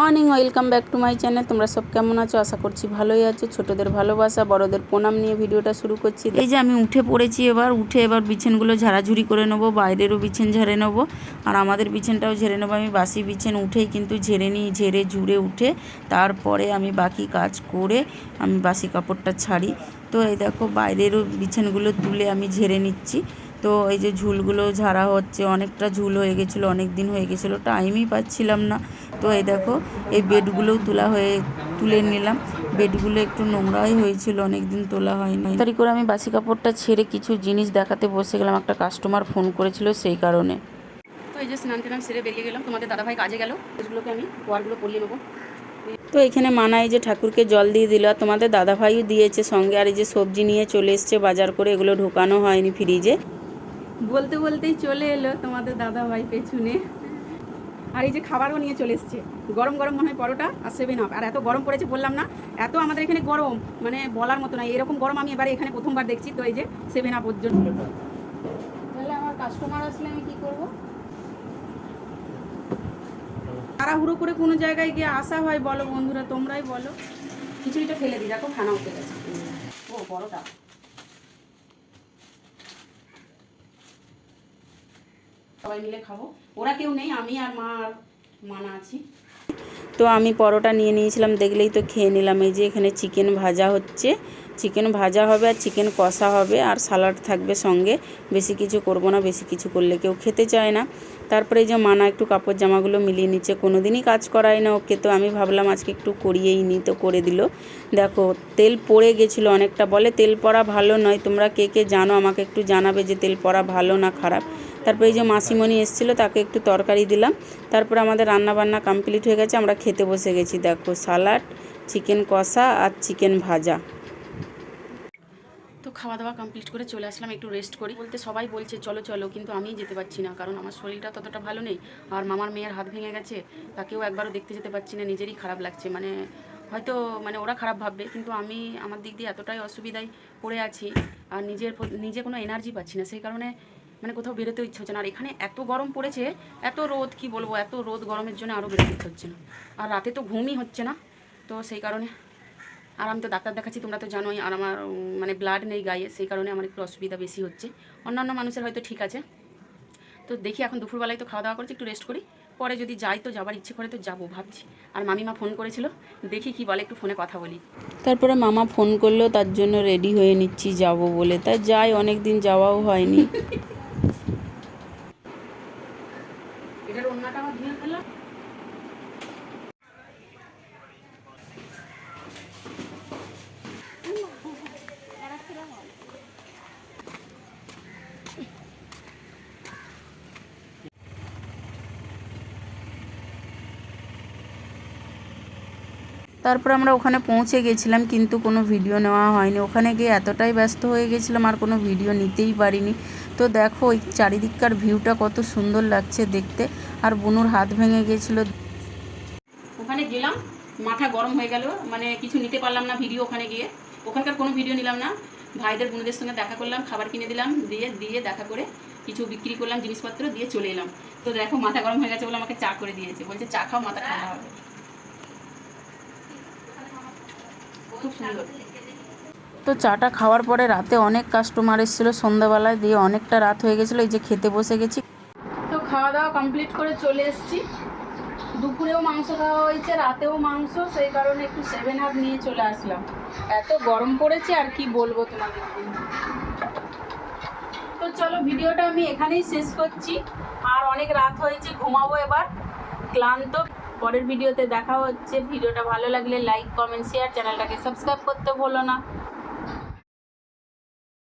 Morning welcome back to my channel তোমরা সব কেমন আছো? আশা করছি ভালোই আছো। ছোটদের ভালোবাসা, বড়দের প্রণাম নিয়ে ভিডিওটা শুরু করছি। এই যে আমি উঠে পড়েছি এবার। উঠে এবার বিছানগুলো ঝাড়াঝুড়ি করে নেব। বাইরেরও বিছেন ঝেড়ে নেব। আর আমাদের বিছানটাও ঝেড়ে নেব। আমি বাসি বিছেন উঠেই কিন্তু ঝেড়ে নিই, ঝেড়ে ঝুড়ে উঠে। তারপরে আমি বাকি কাজ করে আমি বাসি কাপড়টা ছাড়ি। তো এই দেখো, বাইরেরও বিছানগুলো তুলে আমি ঝেড়ে নিচ্ছি। তো এই যে ঝুলগুলো ঝাড়া হচ্ছে অনেকটা ঝুল হয়ে গেছিল অনেক দিন হয়ে গেছিল টাইমই পাচ্ছিলাম না। তো এই দেখো এই বেডগুলোও তোলা হয়ে তুলে নিলাম। বেডগুলো একটু নোংরাই হয়েছিল অনেক দিন তোলা হয়নি। তাড়াতাড়ি করে আমি বাসি কাপড়টা ছেড়ে কিছু জিনিস দেখাতে বসে গেলাম। একটা কাস্টমার ফোন করেছিল সেই কারণে। তো এই যে স্নান টান সেরে বেরিয়ে গেলাম। তোমাদের দাদাভাই কাজে গেল। এগুলোকে আমি ওয়ারগুলো পরিয়ে নেব। তো এখানে মানায় যে ঠাকুরকে জল দিয়ে দিল আর তোমাদের দাদাভাইও দিয়েছে সঙ্গে। আর এই যে সবজি নিয়ে চলে এসছে বাজার করে এগুলো ঢোকানো হয়নি ফ্রিজে বলতে বলতেই চলে এলো তোমাদের দাদাভাই পেছনে। আর এই যে খাবারও নিয়ে চলে এসছে। গরম গরম মনে হয় পরোটা আর সেভেন আপ আর এত গরম পড়েছে বললাম না এত আমাদের এখানে গরম মানে বলার মতো না এরকম গরম আমি এবারে এখানে প্রথমবার দেখছি তো এই যে সেভেন আপ পর্যন্ত তাহলে আমার কাস্টমার আসলে আমি কি করব? তাড়াহুড়ো করে কোনো জায়গায় গিয়ে আসা হয় বলো বন্ধুরা তোমরাই বলো। খিচুড়িটা ফেলে দিই দেখো খানা উঠে গেছে। ও পরোটা। সবাই মিলে খাব। ওরা কেউ নেই, আমি আর মা আর মানা আছি। তো আমি পরোটা নিয়ে নিয়েছিলাম, দেখলেই তো খেয়ে নিলাম। এই যে এখানে চিকেন ভাজা হচ্ছে। চিকেন ভাজা হবে আর চিকেন কষা হবে, আর সালাড থাকবে সঙ্গে। বেশি কিছু করব না, বেশি কিছু করলে কেউ খেতে চায় না। তারপরে এই যে মানা একটু কাপড় জামাগুলো মিলিয়ে নিচ্ছে কোনো দিনই কাজ করায় না ওকে। তো আমি ভাবলাম আজকে একটু করিয়েই নি, তো করে দিল। দেখো, তেল পড়ে গেছিল অনেকটা। বলে তেল পড়া ভালো নয়, তোমরা কে কে জানো আমাকে একটু জানাবে যে তেল পড়া ভালো না খারাপ। তারপরে এই যে মাসিমণি এসেছিল, তাকে একটু তরকারি দিলাম। তারপরে আমাদের রান্না বান্না কমপ্লিট হয়ে গেছে, আমরা খেতে বসে গেছি। দেখো, সালাড চিকেন কষা আর চিকেন ভাজা। তো খাওয়া দাওয়া কমপ্লিট করে চলে আসলাম, একটু রেস্ট করি। বলতে সবাই বলছে, চলো চলো, কিন্তু আমি যেতে পারছি না, কারণ আমার শরীরটা ততটা ভালো নেই। আর মামার মেয়ের হাত ভেঙে গেছে, তাকেও একবারও দেখতে যেতে পারছি না, নিজেরই খারাপ লাগছে। মানে হয়তো মানে ওরা খারাপ ভাববে, কিন্তু আমি আমার দিক দিয়ে এতটাই অসুবিধায় পড়ে আছি, আর নিজের নিজে কোনো এনার্জি পাচ্ছি না। সেই কারণে মানে কোথাও বেরোতে ইচ্ছে হচ্ছে না। আর এখানে এত গরম পড়েছে, এত রোদ, কি বলব, এত রোদ গরমের জন্য আরও বেরোতে ইচ্ছে হচ্ছে না। আর রাতে তো ঘুমই হচ্ছে না, তো সেই কারণে আর আমি তো ডাক্তার দেখাচ্ছি, তোমরা তো জানোই, আর আমার মানে ব্লাড নেই গায়ে, সেই কারণে আমার একটু অসুবিধা বেশি হচ্ছে। অন্যান্য মানুষের হয়তো ঠিক আছে। তো দেখি এখন দুপুরবেলায় তো খাওয়া দাওয়া করছি, একটু রেস্ট করি। পরে যদি যাই তো যাবার ইচ্ছে করে তো যাব ভাবছি। আর মামিমা ফোন করেছিল, দেখি কি বলে, একটু ফোনে কথা বলি। তারপরে মামা ফোন করল, তার জন্য রেডি হয়ে নিচ্ছি, যাব বলে। তাই যাই অনেক দিন যাওয়াও হয়নি। তারপর আমরা ওখানে পৌঁছে গেছিলাম, কিন্তু কোনো ভিডিও নেওয়া হয়নি। ওখানে গিয়ে এতটাই ব্যস্ত হয়ে গেছিলাম, আর কোনো ভিডিও নিতেই পারিনি। তো দেখো, ওই চারিদিককার ভিউটা কত সুন্দর লাগছে দেখতে, আর বুনুর হাত ভেঙে গেছিল। ওখানে গেলাম, মাথা গরম হয়ে গেল মানে কিছু নিতে পারলাম না ভিডিও ওখানে গিয়ে। ওখানকার কোনো ভিডিও নিলাম না। ভাইদের বোনদের সঙ্গে দেখা করলাম, খাবার কিনে দিলাম, দিয়ে দিয়ে দেখা করে কিছু বিক্রি করলাম, জিনিসপত্র দিয়ে চলে এলাম। তো দেখো, মাথা গরম হয়ে গেছে বলে আমাকে চা করে দিয়েছে। বলছে, চা খাও, মাথা ঠান্ডা হবে। খুব সুন্দর। তো চাটা খাওয়ার পরে রাতে অনেক কাস্টমার এসেছিল সন্ধ্যাবেলায় দিয়ে অনেকটা রাত হয়ে গেছিল এই যে খেতে বসে গেছি। তো খাওয়া দাওয়া কমপ্লিট করে চলে এসেছি। দুপুরেও মাংস খাওয়া হয়েছে রাতেও মাংস সেই কারণে একটু সেভেন হাফ নিয়ে চলে আসলাম। এত গরম পড়েছে আর কি বলব তোমাদেরকে তো চলো ভিডিওটা আমি এখানেই শেষ করছি। আর অনেক রাত হয়েছে ঘুমাবো এবার। ক্লান্ত পরের ভিডিওতে দেখা হচ্ছে। ভিডিওটা ভালো লাগলে লাইক কমেন্ট শেয়ার চ্যানেলটাকে সাবস্ক্রাইব করতে ভুলো না।